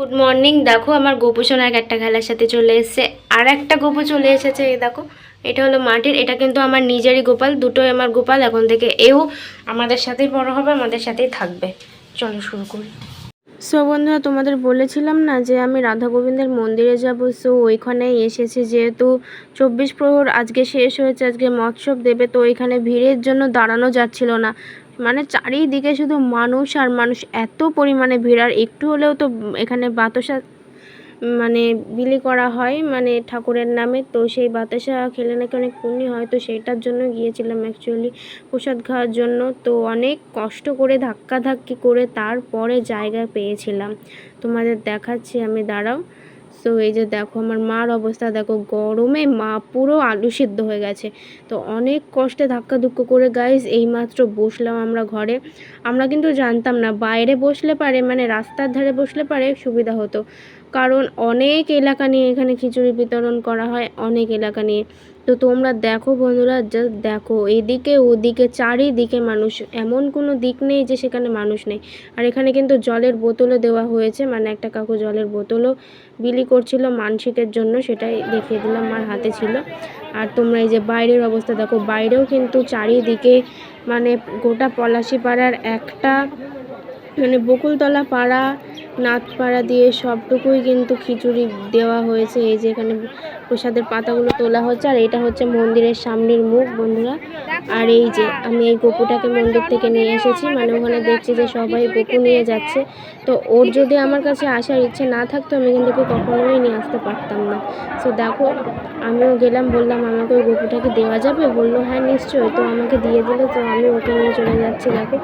Good morning দেখো, আমার গোপুসোনার একটা খেলার সাথে চলে এসেছে। আর একটা গোপু চলে এসেছে, এই দেখো। এটা হলো মাটির, এটা কিন্তু আমার নিজেরই গোপাল, দুটোই আমার গোপাল। এখন থেকে এও আমাদের সাথেই বড় হবে, আমাদের সাথেই থাকবে। চলো শুরু করি। সো বন্ধুরা, তোমাদের বলেছিলাম না যে আমি রাধা গোবিন্দের মন্দিরে যাব। সো ওইখানেই এসেছি, যেহেতু চব্বিশ প্রহর আজকে শেষ হয়েছে, আজকে মৎসব দেবে, তো ওইখানে ভিড়ের জন্য দাঁড়ানো যাচ্ছিল না। মানে চারিদিকে শুধু মানুষ আর মানুষ এত পরিমাণে ভিড়, আর একটু হলেও তো এখানে বাতাসা মানে বিলি করা হয় মানে ঠাকুরের নামে। তো সেই বাতাসা খেলে নাকি অনেক পুণ্য হয়। তো সেইটার জন্য গিয়েছিলাম অ্যাকচুয়ালি প্রসাদ খাওয়ার জন্য। তো অনেক কষ্ট করে ধাক্কাধাক্কি করে তারপরে জায়গা পেয়েছিলাম। তোমাদের দেখাচ্ছি আমি, দাঁড়াও। তো এই যে দেখো, আমার মার অবস্থা, দেখো, গরমে মা পুরো আলু সিদ্ধ হয়ে গেছে। তো অনেক কষ্টে ধাক্কা ধুক্কো করে গাইজ এইমাত্র বসলাম আমরা ঘরে। আমরা কিন্তু জানতাম না, বাইরে বসলে পারে মানে রাস্তার ধারে বসলে পারে সুবিধা হতো। কারণ অনেক এলাকা নিয়ে এখানে খিচুড়ি বিতরণ করা হয়, অনেক এলাকা নিয়ে। তো তোমরা দেখো বন্ধুরা জাস্ট দেখো, এদিকে ওদিকে, চারিদিকে মানুষ। এমন কোনো দিক নেই যে সেখানে মানুষ নেই। আর এখানে কিন্তু জলের বোতলও দেওয়া হয়েছে মানে একটা কাকু জলের বোতলও বিলি করছিল মানসিকের জন্য, সেটাই দেখিয়ে দিলাম, আমার হাতে ছিল। আর তোমরা এই যে বাইরের অবস্থা দেখো, বাইরেও কিন্তু চারিদিকে মানে গোটা পলাশি পাড়ার একটা মানে বকুলতলা পাড়া, নাথপাড়া দিয়ে সবটুকুই কিন্তু খিচুড়ি দেওয়া হয়েছে। এই যে এখানে প্রসাদের পাতাগুলো তোলা হচ্ছে, আর এটা হচ্ছে মন্দিরের সামনের মুখ বন্ধুরা। আর এই যে আমি এই গপুটাকে মন্দির থেকে নিয়ে এসেছি মানে ওখানে দেখছি যে সবাই গপু নিয়ে যাচ্ছে। তো ওর যদি আমার কাছে আসার ইচ্ছে না থাকতো, আমি কিন্তু কখনোই নিয়ে আসতে পারতাম না। তো দেখো, আমিও গেলাম, বললাম আমাকে ওই গপুটাকে দেওয়া যাবে? বলল হ্যাঁ নিশ্চয়ই। তো আমাকে দিয়ে দিলে, তো আমি ওকে নিয়ে চলে যাচ্ছি। দেখো,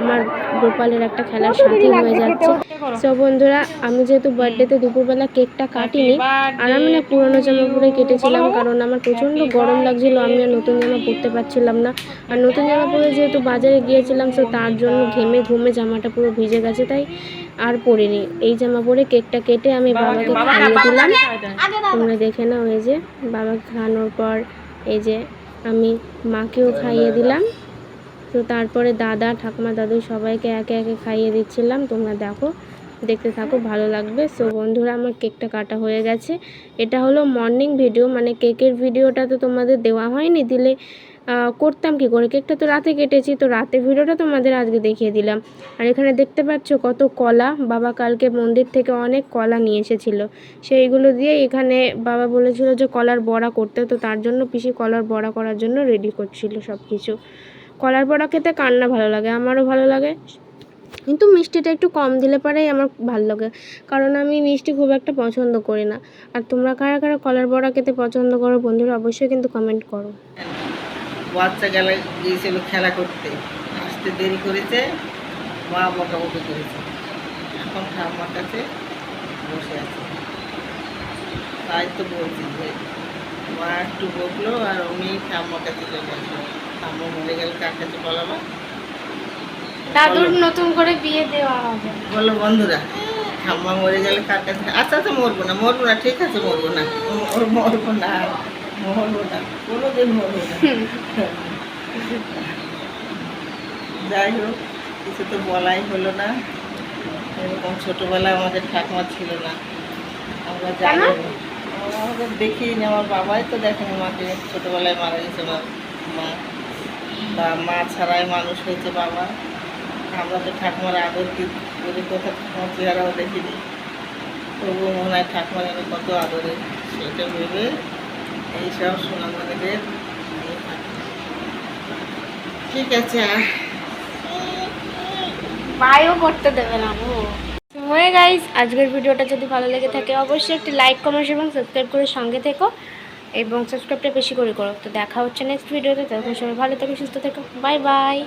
আমার গোপালের একটা খেলার সাথী হয়ে যাচ্ছে। সো বন্ধুরা আমি যেহেতু বার্থডেতে দুপুরবেলা কেকটা কাটিনি আর আমি না পুরোনো জামা পরে কেটেছিলাম কারণ আমার প্রচণ্ড গরম লাগছিল আমি আর নতুন জামা পরতে পারছিলাম না। আর নতুন জামা পরে যেহেতু বাজারে গিয়েছিলাম সো তার জন্য ঘেমে ঘুমে জামাটা পুরো ভিজে গেছে তাই আর পরিনি। এই জামা পরে কেকটা কেটে আমি বাবাকে খাইয়ে দিলাম। তোমরা দেখে নাও এই যে বাবাকে খাওয়ানোর পর এই যে আমি মাকেও খাইয়ে দিলাম। তো তারপরে দাদা, ঠাকুমা, দাদু সবাইকে একে একে খাইয়ে দিচ্ছিলাম। তোমরা দেখো, দেখতে থাকো, ভালো লাগবে। সো বন্ধুরা, আমার কেকটা কাটা হয়ে গেছে। এটা হলো মর্নিং ভিডিও মানে কেকের ভিডিওটা তো তোমাদের দেওয়া হয়নি, দিলে করতাম কি করে? কেকটা তো রাতে কেটেছি, তো রাতে ভিডিওটা তোমাদের আজকে দেখিয়ে দিলাম। আর এখানে দেখতে পাচ্ছ কত কলা। বাবা কালকে মন্দির থেকে অনেক কলা নিয়ে এসেছিল। সেইগুলো দিয়ে এখানে বাবা বলেছিল যে কলার বড়া করতে, তো তার জন্য পিসি কলার বড়া করার জন্য রেডি করছিল সব কিছু কলার বড়া খেতে কার না ভালো লাগে, আমারও ভালো লাগে। কিন্তু মিষ্টিটা একটু কম দিলে পরেই আমার ভালো লাগে, কারণ আমি মিষ্টি খুব একটা পছন্দ করি না। আর তোমরা কারা কারা কলার বড়া খেতে পছন্দ করো বন্ধুরা, অবশ্যই কিন্তু কমেন্ট করো। বাচ্চা গেলে গিয়েছিল খেলা করতে, আসতে দেরি করেছে, মা বকাবকি করেছে। এখন ঠাম্মার কাছে বসে আছে। তাই তো বলছি যে একটু বকলো আর উনি ঠাম্মার কাছে চলে আসলো ঠাম্মা মরে গেলে কার কাছে বলাবো দাদুর নতুন করে বিয়ে দেওয়া হবে। বলল বন্ধুরা ঠাম্মা মরে গেলে কার কাছে? আচ্ছা আচ্ছা মরবো না মরবো না ঠিক আছে মরবো না। ওর মরবো না মরবো না কোনোদিন মরবো না। যাই হোক কিছু তো বলাই হলো না। এরকম ছোটোবেলায় আমাদের ঠাকুমা ছিল না। আমরা জানি দেখিনি আমার বাবাই তো দেখেনি মাকে, ছোটোবেলায় মারা গেছে মা বা মা ছাড়াই মানুষ হয়েছে বাবা। আমরা তো ঠাকুমার আদর কি করে কোথাও ঠাকুমার চেহারাও দেখিনি। তবুও মনে হয় ঠাকুমার যেন কত আদরে, সেটা ভেবে এইসব সোনামণিদের। ঠিক আছে বায়ও করতে দেবে না ও হয়ে গাইজ আজকের ভিডিওটা যদি ভালো লেগে থাকে, অবশ্যই একটি লাইক কমেন্ট এবং সাবস্ক্রাইব করে সঙ্গে থেকো এবং সাবস্ক্রাইবটা বেশি করে করো। তো দেখা হচ্ছে নেক্সট ভিডিওতে তখন সবাই ভালো থেকো, সুস্থ থেকো। Bye bye